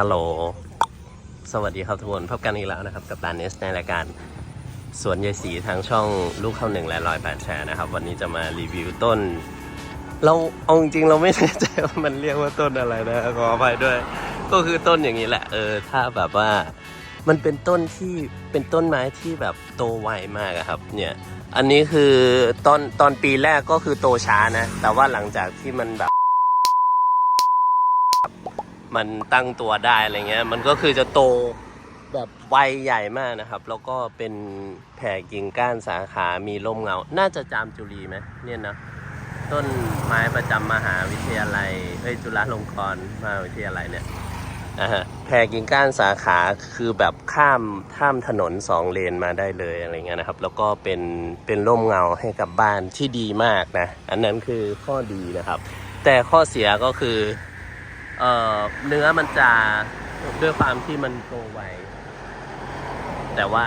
ฮัลโหล สวัสดีครับทุกคน พบกันอีกแล้วนะครับ กับตาเนสในรายการสวนยายสีทางช่องลูกเข้าหนึ่งและรอยแปดแชร์นะครับ วันนี้จะมารีวิวต้น เราเอาจริงเราไม่แน่ใจว่ามันเรียกว่าต้นอะไรนะขออภัยด้วย ก็คือต้นอย่างนี้แหละ เออ ถ้าแบบว่ามันเป็นต้นที่เป็นต้นไม้ที่แบบโตไวมากครับ เนี่ย อันนี้คือตอนตอนปีแรกก็คือโตช้านะ แต่ว่าหลังจากที่มันแบบ มันตั้งตัวได้อะไรเงี้ย มันก็คือจะโตแบบใบใหญ่มากนะครับ แล้วก็เป็นแผ่กิ่งก้านสาขามีร่มเงา น่าจะจามจุรีไหมเนี่ยนะต้นไม้ประจำมหาวิทยาลัยเฮ้ยจุฬาลงกรณ์มหาวิทยาลัยเนี่ยนะฮะแผ่กิ่งก้านสาขาคือแบบข้ามข้ามถนนสองเลนมาได้เลยอะไรเงี้ยนะครับ แล้วก็เป็นเป็นร่มเงาให้กับบ้านที่ดีมากนะ อันนั้นคือข้อดีนะครับ แต่ข้อเสียก็คือ เอ่อเนื้อมันจะด้วยความที่มันโตไวแต่ว่า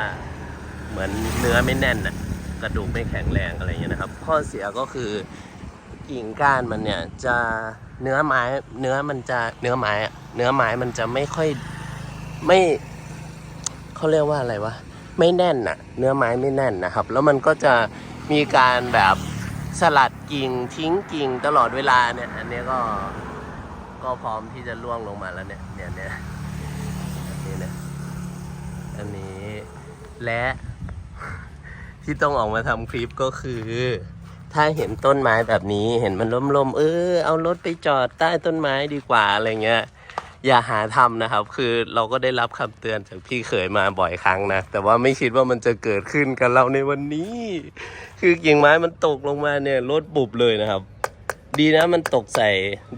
เหมือนเนื้อไม่แน่นน่ะกระดูกไม่แข็งแรงอะไรอย่างเงี้ยนะครับ ข้อเสียก็คือกิ่งก้านมันเนี่ยจะเนื้อไม้เนื้อมันจะเนื้อไม้เนื้อไม้มันจะไม่ค่อยไม่เขาเรียกว่าอะไรวะไม่แน่นน่ะ เนื้อไม้ไม่แน่นนะครับ แล้วมันก็จะมีการแบบสลัดกิ่งทิ้งกิ่งตลอดเวลาเนี่ย อันนี้ก็ ก็พร้อมที่จะล่วงลงมาแล้วเนี่ยเนี่ยเนี่ยอันนี้เนี่ยอันนี้และที่ต้องออกมาทำคลิปก็คือ ถ้าเห็นต้นไม้แบบนี้เห็นมันล้มๆเออเอารถไปจอดใต้ต้นไม้ดีกว่าอะไรเงี้ยอย่าหาทำนะครับ คือเราก็ได้รับคำเตือนจากพี่เขยมาบ่อยครั้งนะ แต่ว่าไม่คิดว่ามันจะเกิดขึ้นกับเราในวันนี้ คือกิ่งไม้มันตกลงมาเนี่ยรถบุบเลยนะครับ ดีนะมันตกใส่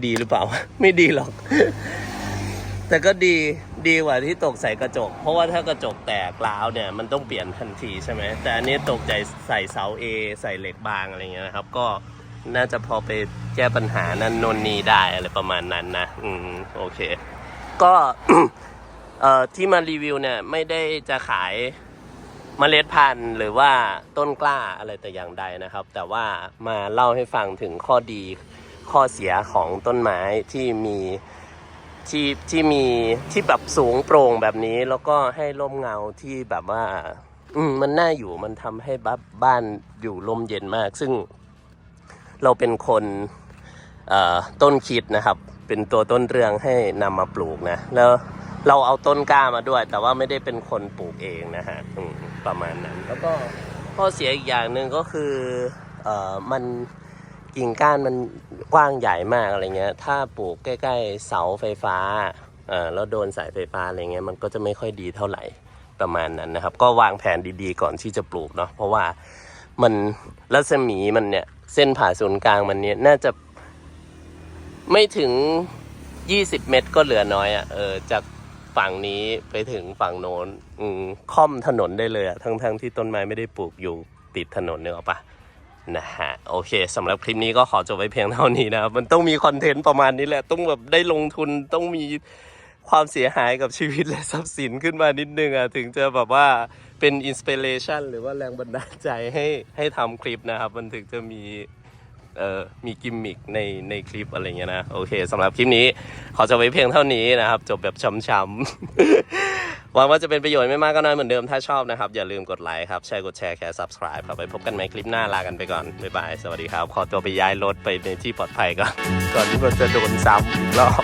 ดีหรือเปล่า ไม่ดีหรอก แต่ก็ดีดีกว่าที่ตกใส่กระจก เพราะว่าถ้ากระจกแตกร้าวเนี่ยมันต้องเปลี่ยนทันทีใช่ไหมแต่อันนี้ตกใจใส่เสาเอใส่เหล็กบางอะไรเงี้ยนะครับ ก็น่าจะพอไปแก้ปัญหานั้นนนนีได้อะไรประมาณนั้นนะ อืมโอเค ก็เอ่อที่มารีวิวเนี่ยไม่ได้จะขาย มล็ดพันธุ์หรือว่าต้นกล้าอะไรแต่อย่างใดนะครับ แต่ว่ามาเล่าให้ฟังถึงข้อดีข้อเสียของต้นไม้ที่มีที่ที่มีที่แบบสูงโปร่งแบบนี้ แล้วก็ให้ร่มเงาที่แบบว่า อืมมันน่าอยู่มันทำให้บ้าบ้านอยู่ร่มเย็นมาก ซึ่งเราเป็นคนต้นคิดนะครับ เป็นตัวต้นเรื่องให้นำมาปลูกนะ แล้ว เราเอาต้นกล้ามาด้วย แต่ว่าไม่ได้เป็นคนปลูกเองนะฮะอืมประมาณนั้น แล้วก็ข้อเสียอีกอย่างหนึ่งก็คือเอ่อมันกิ่งก้านมันกว้างใหญ่มากอะไรเงี้ย ถ้าปลูกใกล้ ๆ เสาไฟฟ้าเอ่อแล้วโดนสายไฟฟ้าอะไรเงี้ยมันก็จะไม่ค่อยดีเท่าไหร่ประมาณนั้นนะครับ ก็วางแผนดีๆก่อนที่จะปลูกเนาะเพราะว่ามันรัศมีมันเนี่ยเส้นผ่าศูนย์กลางมันเนี่ยน่าจะไม่ถึง 20 เมตรก็เหลือน้อยอะ่ะเออจาก ฝั่งนี้ไปถึงฝั่งโน้น อืมค่อมถนนได้เลยอะทั้งๆที่ต้นไม้ไม่ได้ปลูกอยู่ติดถนนเนกอปะนะฮะโอเคสำหรับคลิปนี้ก็ขอจบไว้เพียงเท่านี้นะมันต้องมีคอนเทนต์ประมาณนี้แหละ ต้องแบบได้ลงทุนต้องมีความเสียหายกับชีวิตและทรัพย์สินขึ้นมานิดนึงอะถึงจะแบบว่าเป็นอินสปิเรชันหรือว่าแรงบันดาลใจให้ให้ทำคลิปนะครับ มันถึงจะมี เออมีกิมมิคในในคลิปอะไรเงี้ยนะโอเคสำหรับคลิปนี้ขอจบไว้เพียงเท่านี้นะครับ จบแบบช้ำๆหวังว่าจะเป็นประโยชน์ไม่มากก็น้อยเหมือนเดิมถ้าชอบนะครับ อย่าลืมกดไลค์ครับแชร์กดแชร์แค่ subscribe ครับไปพบกันใหม่คลิปหน้าลากันไปก่อนบ๊ายบายสวัสดีครับ ขอตัวไปย้ายรถไปในที่ปลอดภัยก่อนก่อนที่มันจะโดนซ้ำอีกรอบ